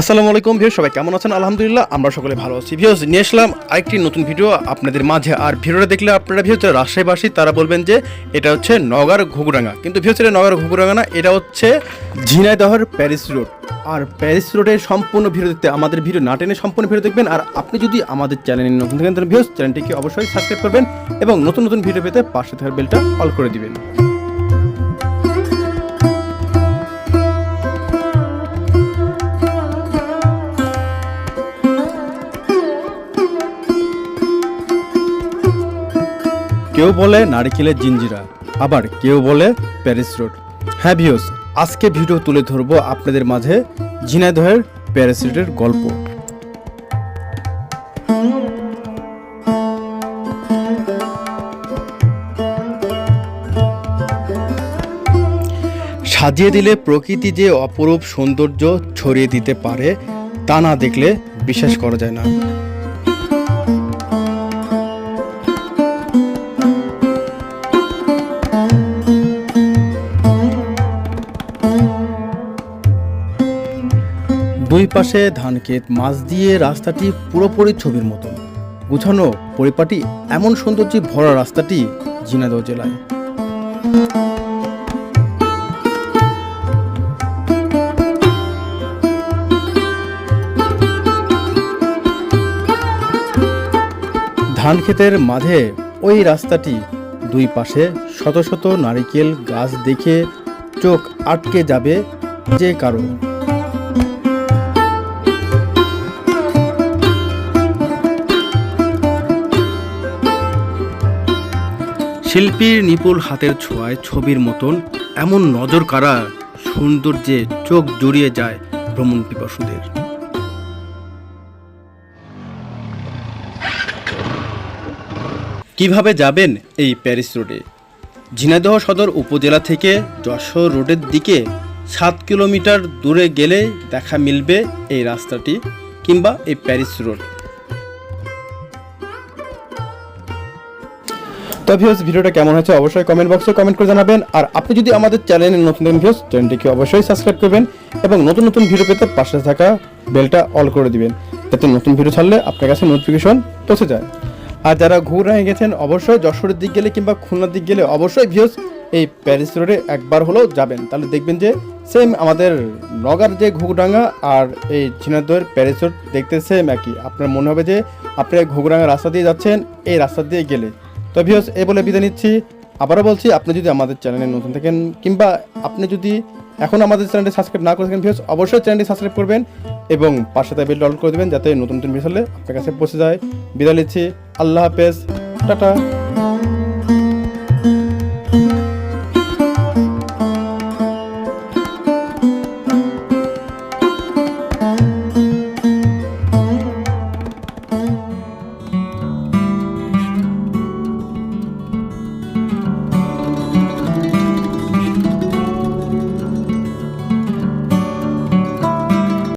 আসসালামু আলাইকুম ভিউ সবাই কেমন আছেন? আলহামদুলিল্লাহ, আমরা সকলে ভালো আছি। ভিউজ নিয়ে আসলাম আরেকটি নতুন ভিডিও আপনাদের মাঝে। আর ভিডিওটা দেখলে আপনারা ভিউজ রাজশাহীবাসী, তারা বলবেন যে এটা হচ্ছে নগার ঘুঘুরাঙ্গা। কিন্তু ভিউজ এটা নগার ঘুঘুরাঙ্গা না, এটা হচ্ছে ঝিনাইদহর প্যারিস রোড। আর প্যারিস রোডের সম্পূর্ণ ভিডিও দেখতে, আমাদের ভিডিও না টেনে সম্পূর্ণ ভিডিও দেখবেন। আর আপনি যদি আমাদের চ্যানেলে নতুন থাকেন, তাহলে ভিউজ চ্যানেলটিকে অবশ্যই সাবস্ক্রাইব করবেন এবং নতুন নতুন ভিডিও পেতে পাশে থাকার বেলটা অল করে দিবেন। কেউ বলে নারিকেলের জিঞ্জিরা, আবার কেউ বলে প্যারিস রোড। হ্যাঁ ভিউস আজকে ভিডিও তুলে ধরবো আপনাদের মাঝে ঝিনাইদহের প্যারিস রোডের গল্প। সাজিয়ে দিলে প্রকৃতি যে অপরূপ সৌন্দর্য ছড়িয়ে দিতে পারে, তা না দেখলে বিশ্বাস করা যায় না। দুই পাশে ধানক্ষেত মাছ দিয়ে রাস্তাটি পুরোপুরি ছবির মতো গুছানো পরিপাটি এমন সৌন্দর্যে ভরা রাস্তাটি ঝিনাইদহ জেলায়। ধান ক্ষেতের মাঝে ওই রাস্তাটি দুই পাশে শত শত নারিকেল গাছ দেখে চোখ আটকে যাবে যে কারও শিল্পীর নিপুল হাতের ছোঁয়ায় ছবির মতন এমন নজর কাড়া সৌন্দর্যে চোখ জড়িয়ে যায় ভ্রমণ পিপাসুদের কীভাবে যাবেন এই প্যারিস রোডে? ঝিনাইদহ সদর উপজেলা থেকে যশোর রোডের দিকে সাত কিলোমিটার দূরে গেলে দেখা মিলবে এই রাস্তাটি কিংবা এই প্যারিস রোড। তো ভিউস ভিডিওটা কেমন হয়েছে অবশ্যই কমেন্ট বক্সে কমেন্ট করে জানাবেন। আর আপনি যদি আমাদের চ্যানেলে নতুন নতুন ভিউস চ্যানেলটিকে অবশ্যই সাবস্ক্রাইব করবেন এবং নতুন নতুন ভিডিও পেতে পাশে থাকা বেলটা অল করে দিবেন, যাতে নতুন ভিডিও ছাড়লে আপনার কাছে নোটিফিকেশন পৌঁছে যায়। আর যারা ঘুরে গেছেন, অবশ্যই যশোরের দিক গেলে কিংবা খুলনার দিক গেলে অবশ্যই ভিউস এই প্যারিস রোডে একবার হলেও যাবেন। তাহলে দেখবেন যে সেম আমাদের নগার যে ঘুঘুডাঙ্গা আর এই ঝিনাইদহের প্যারিস রোড দেখতে সেম একই। আপনার মনে হবে যে আপনি ঘুঘুডাঙ্গা রাস্তা দিয়ে যাচ্ছেন, এই রাস্তা দিয়ে গেলে। তো ভিউস এই বলে বিদায় নিচ্ছি। আবারও বলছি, আপনি যদি আমাদের চ্যানেলে নতুন থাকেন কিংবা আপনি যদি এখন আমাদের চ্যানেলটি সাবস্ক্রাইব না করে থাকেন ভিউস অবশ্যই চ্যানেলটি সাবস্ক্রাইব করবেন এবং পাশে তাই বিল করে দেবেন, যাতে নতুন নতুন ভিডিও হলে আপনার কাছে পৌঁছে যায়। বিদায় নিচ্ছি। আল্লাহ হাফেজ। টাটা।